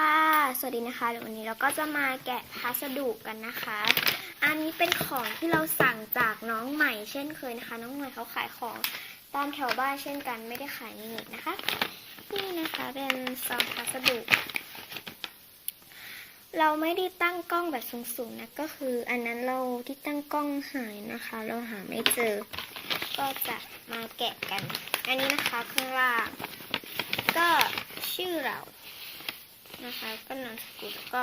ค่ะ สวัสดีนะคะเดี๋ยววันนี้เราก็จะมาแกะพัสดุกันนะคะ อันนี้เป็นของที่เราสั่งจากน้องใหม่ เช่นเคยนะคะ น้องใหม่เขาขายของตามแถวบ้านเช่นกันไม่ได้ขายในเน็ตนะคะ นี่นะคะเป็นซองพัสดุ เราไม่ได้ตั้งกล้องแบบสูงๆนะก็คือ อันนั้นเราที่ตั้งกล้องหายนะคะ เราหาไม่เจอ ก็จะมาแกะกัน อันนี้นะคะข้างล่างก็ชื่อเรา นะคะ ก็นามสกุลแล้วก็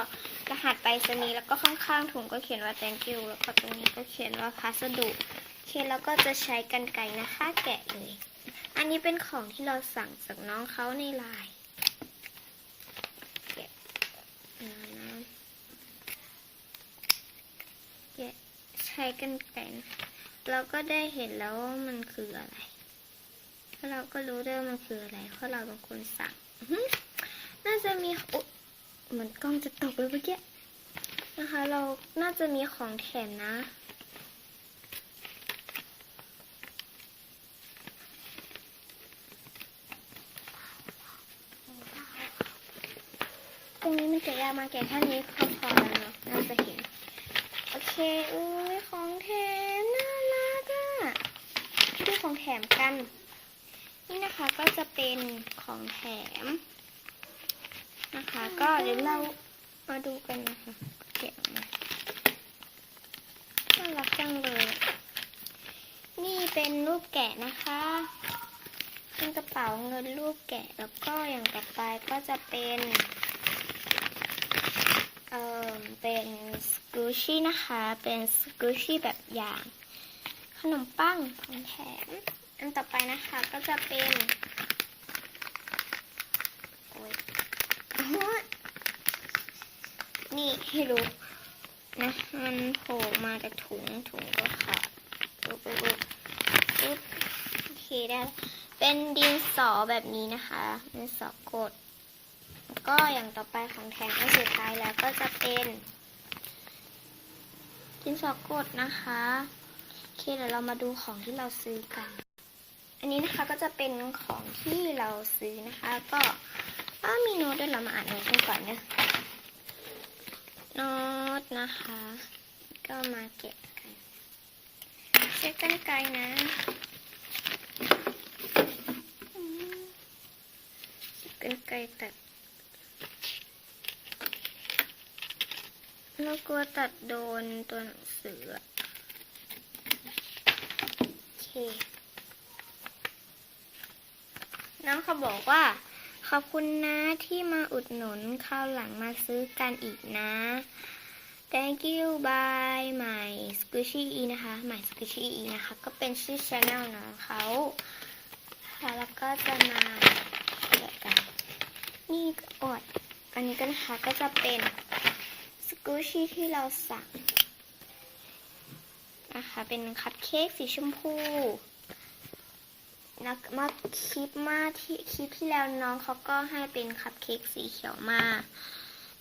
รหัสไปรษณีย์แล้วก็ข้างๆถุงก็เขียนว่า thank you แล้วก็ตรงนี้ก็เขียนว่าพัสดุโอเคแล้วก็จะใช้กันไกรนะคะ แกะเลยอันนี้เป็นของที่เราสั่งจากน้องเขาในไลน์แกะนะแกะใช้กันไกรนะเราก็ได้เห็นแล้วว่ามันคืออะไรแล้วเราก็รู้ด้วยว่ามันคืออะไร เพราะเราเป็นคนสั่ง น่าจะมีเหมือนกล้องจะตกเลยเมื่อกี้นะคะ เราน่าจะมีของแถมนะ ตรงนี้มันจะยากมาแกะแค่นี้พอแล้วเนาะน่าจะเห็น โอเคอุ้ยของแถมน่ารักอะดูของแถมกัน นี่นะคะก็จะเป็นของแถม นะคะ ก็เดี๋ยวเรามาดูกันนะคะเก็บมาน่ารักจังเลย นี่เป็นรูปแกะนะคะเป็นกระเป๋าเงินรูปแกะแล้วก็อย่างต่อไปก็จะเป็นเอ่อเป็นสกูชี่นะคะ เป็นสกูชี่แบบอย่าง ขนมปังของแถมอันต่อไปนะคะก็จะเป็นโอ๊ยโอ๊ยนี่ ให้รู้นะมันโผล่มาจากถุงถุงก็ขาดปุ๊บปุ๊บปุ๊บโอเคได้เป็นดินสอแบบนี้นะคะดินสอกด ก็อย่างต่อไปของแถมอันสุดท้ายแล้วก็จะเป็น ดินสอกดนะคะโอเคเดี๋ยวเรามาดูของที่เราซื้อกัน อันนี้นะคะก็จะเป็นของที่เราซื้อนะคะ ก็มีโน้ตด้วยเรามาอ่านโน้ตกันก่อนเนะ โน้ตนะคะ ก็มาเก็บกันเช็คกันไกลนะกันไกลตัดเรากลัวตัดโดนตัวหนังสือโอเค น้องเขาบอกว่า ขอบคุณนะที่มาอุดหนุนคราวหลังมาซื้อกันอีกนะ thank you bye my squishy e นะคะ my squishy e นะคะ ก็เป็นชื่อ channel น้องเขาค่ะแล้วก็จะมาเดี๋ยวกันนี่อด อันนี้ก็นะคะก็จะเป็นสกูชี่ที่เราสั่งนะคะ เป็นคัพเค้กสีชมพู นะมาคลิปมาที่คลิปที่แล้วน้องเขาก็ให้เป็นคัพเค้กสีเขียวมา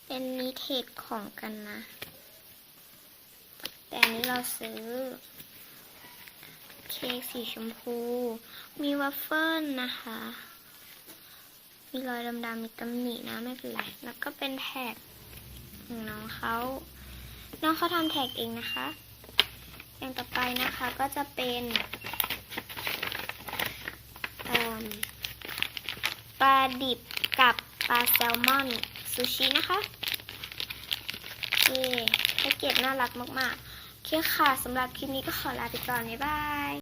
เป็นนิเทศของกันนะ แต่อันนี้เราซื้อ เค้กสีชมพู มีวัฟเฟิลนะคะ มีรอยดำๆมีตำหนินะไม่เป็นไร แล้วก็เป็นแท็กของน้องเขา น้องเขาทำแท็กเองนะคะ อย่างต่อไปนะคะก็จะเป็น ปลาดิบกับปลาแซลมอนซูชินะคะโอเคแพ็กเกจน่ารักมากๆโอเคค่ะสำหรับคลิปนี้ก็ขอลาไปก่อน บ๊ายบาย